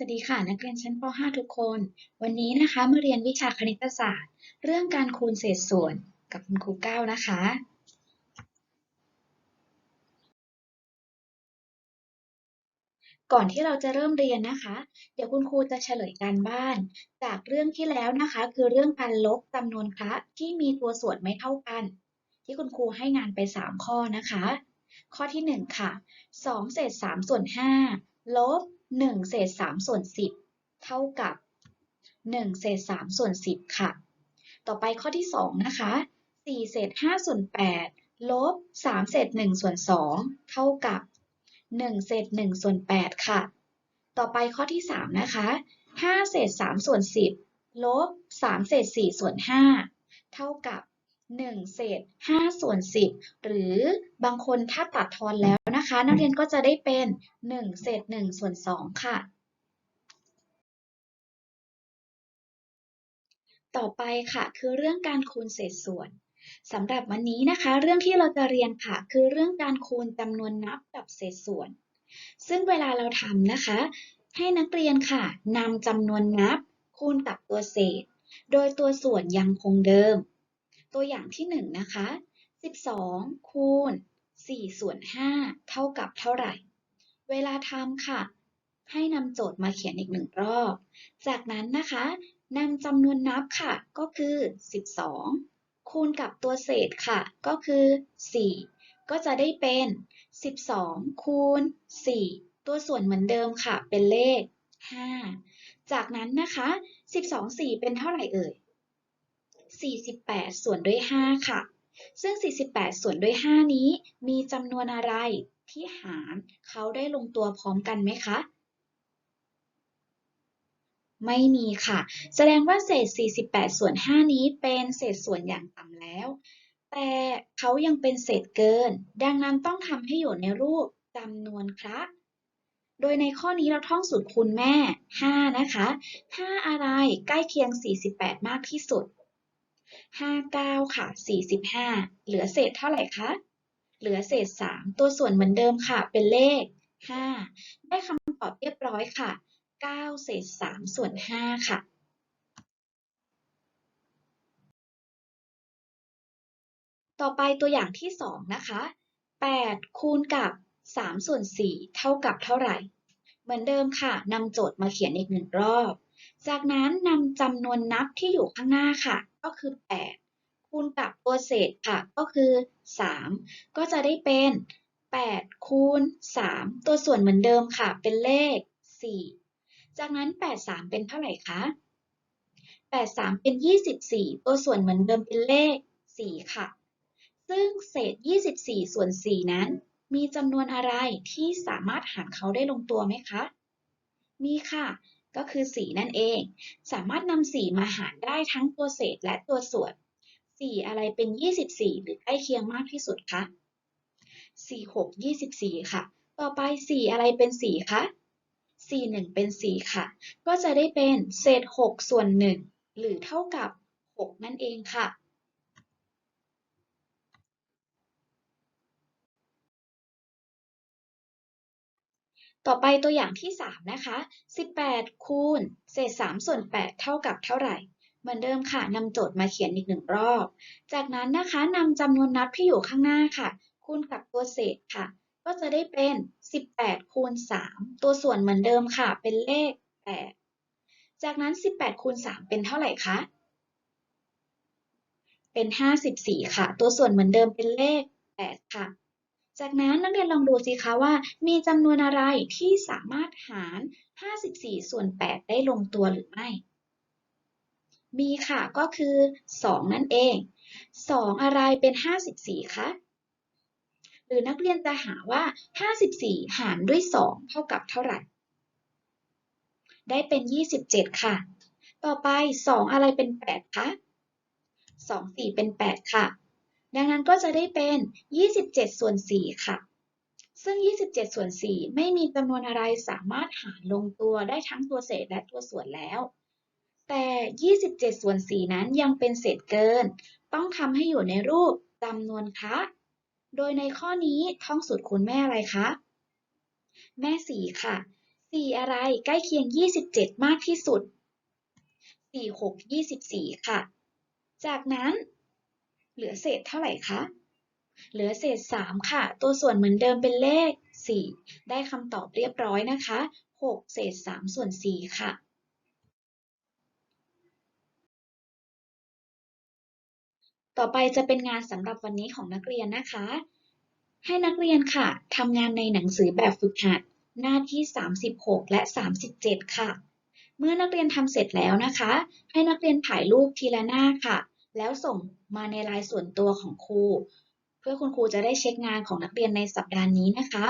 สวัสดีค่ะ นักเรียนชั้นป .5 ทุกคน วันนี้นะคะมาเรียนวิชาคณิตศาสตร์ เรื่องการคูณเศษส่วนกับคุณครูก้าวนะคะ ก่อนที่เราจะเริ่มเรียนนะคะ เดี๋ยวคุณครูจะเฉลยการบ้าน จากเรื่องที่แล้วนะคะ คือเรื่องการลบจำนวนคละที่มีตัวส่วนไม่เท่ากัน ที่คุณครูให้งานไป 3 ข้อนะคะ ข้อที่ 1 ค่ะ2เศษ3ส่วน5ลบ 1เศษ3ส่วน10เท่ากับ1เศษ3ส่วน10ค่ะ ต่อไปข้อที่2นะคะ4เศษ5ส่วน8ลบ3เศษ1ส่วน2เท่ากับ1เศษ1ส่วน8ค่ะ ต่อไปข้อที่3นะคะ5เศษ3ส่วน10ลบ3เศษ4ส่วน5เท่ากับ 1 เศษ 5 ส่วน 10 หรือบางคนถ้าตัดทอนแล้วนะคะ นักเรียนก็จะได้เป็น 1 เศษ 1 ส่วน 2 ค่ะ ต่อไปค่ะคือเรื่องการคูณเศษส่วนสำหรับวันนี้นะคะ เรื่องที่เราจะเรียนค่ะ คือเรื่องการคูณจำนวนนับกับเศษส่วน ซึ่งเวลาเราทำนะคะ ให้นักเรียนค่ะนำจำนวนนับคูณกับตัวเศษ โดยตัวส่วนยังคงเดิม ตัวอย่างที่1นะคะ12 คูณ4ส่วน5เท่ากับเท่าไหร่ เวลาทำค่ะ ให้นำโจทย์มาเขียนอีกหนึ่งรอบ จากนั้นนะคะนำจำนวนนับค่ะ ก็คือ 12 คูณกับตัวเศษค่ะ ก็คือ 4 ก็จะได้เป็น 12 คูณ 4 ตัวส่วนเหมือนเดิมค่ะ เป็นเลข 5 จากนั้นนะคะ 12 4 เป็นเท่าไหร่เอ่ย 48 ส่วนด้วย 5 ค่ะ ซึ่ง 48 ส่วนด้วย 5 นี้ มีจำนวนอะไรที่หารเขาได้ลงตัวพร้อมกันไหมคะไม่มีค่ะ แสดงว่าเศษ 48 ส่วน 5 นี้เป็นเศษส่วนอย่างต่ำแล้ว แต่เขายังเป็นเศษเกิน ดังนั้นต้องทำให้อยู่ในรูปจำนวนคละโดยในข้อนี้เราท่องสูตรคูณแม่ 5 นะคะ 5 อะไรใกล้เคียง 48 มากที่สุด 5 9 ค่ะ 45 เหลือเศษเท่าไหร่คะ เหลือเศษ 3 ตัวส่วนเหมือนเดิมค่ะ เป็นเลข 5 ได้คำตอบเรียบร้อยค่ะ 9 เศษ 3 ส่วน 5 ค่ะต่อไปตัวอย่างที่ 2 นะคะ 8 คูณกับ3ส่วน4เท่ากับเท่าไหร่ เหมือนเดิมค่ะนำโจทย์มาเขียนอีกหนึ่งรอบ จากนั้นนำจำนวนนับที่อยู่ข้างหน้าค่ะ ก็คือ 8 คูณกับตัวเศษค่ะก็คือ 3 ก็จะได้เป็น 8 คูณ 3 ตัวส่วนเหมือนเดิมค่ะ เป็นเลข 4 จากนั้น 8 3 เป็นเท่าไหร่คะ 8 3 เป็น 24 ตัวส่วนเหมือนเดิมเป็นเลข 4 ค่ะ ซึ่งเศษ 24 ส่วน 4 นั้น มีจำนวนอะไรที่สามารถหารเขาได้ลงตัวไหมคะ มีค่ะ ก็คือ 4 นั่นเอง สามารถนำ4มาหารได้ทั้งตัวเศษและตัวส่วน 4 อะไรเป็น 24 หรือใกล้เคียงมากที่สุดคะ 4 6 24 ค่ะ ต่อไป 4 อะไรเป็น 4 คะ 4 1 เป็น 4 ค่ะ ก็จะได้เป็นเศษ 6 ส่วน 1 หรือเท่ากับ 6 นั่นเองค่ะ ต่อไปตัวอย่างที่ 3 นะคะ 18 คูณ เศษ 3 ส่วน 8 เท่ากับเท่าไหร่ เหมือนเดิมค่ะนำโจทย์มาเขียนอีกหนึ่งรอบ จากนั้นนะคะนำจำนวนนับที่อยู่ข้างหน้าค่ะ คูณกับตัวเศษค่ะ ก็จะได้เป็น 18 คูณ 3 ตัวส่วนเหมือนเดิมค่ะ เป็นเลข 8 จากนั้น 18 คูณ 3 เป็นเท่าไหร่คะ เป็น 54 ค่ะ ตัวส่วนเหมือนเดิมเป็นเลข 8 ค่ะ จากนั้นนักเรียนลองดูสิคะว่า มีจำนวนอะไรที่สามารถหาร 54 ส่วน 8 ได้ลงตัวหรือไม่ มีค่ะก็คือ 2 นั่นเอง 2 อะไรเป็น 54 คะ หรือนักเรียนจะหาว่า 54 หารด้วย 2 เท่ากับเท่าไหร่ ได้เป็น 27 ค่ะ ต่อไป 2 อะไรเป็น 8 คะ 2 4 เป็น 8 ค่ะ ดังนั้นก็จะได้เป็น 27 ส่วน 4 ค่ะ ซึ่ง 27 ส่วน 4 ไม่มีจำนวนอะไรสามารถหารลงตัวได้ทั้งตัวเศษและตัวส่วนแล้ว แต่ 27 ส่วน 4 นั้นยังเป็นเศษเกิน ต้องทำให้อยู่ในรูปจำนวนคะ โดยในข้อนี้ท่องสูตรคูณแม่อะไรคะ แม่ 4 ค่ะ 4 อะไรใกล้เคียง 27 มากที่สุด 4 6 24 ค่ะ จากนั้น เหลือเศษเท่าไหร่คะ เหลือเศษ 3 ค่ะ ตัวส่วนเหมือนเดิมเป็นเลข 4 ได้คำตอบเรียบร้อยนะคะ 6 เศษ 3 ส่วน 4 ค่ะ ต่อไปจะเป็นงานสำหรับวันนี้ของนักเรียนนะคะ ให้นักเรียนค่ะทำงานในหนังสือแบบฝึกหัด หน้าที่ 36 และ 37 ค่ะ เมื่อนักเรียนทำเสร็จแล้วนะคะ ให้นักเรียนถ่ายรูปทีละหน้าค่ะ แล้วส่งมาในไลน์ส่วนตัวของครู เพื่อคุณครูจะได้เช็คงานของนักเรียนในสัปดาห์นี้นะคะ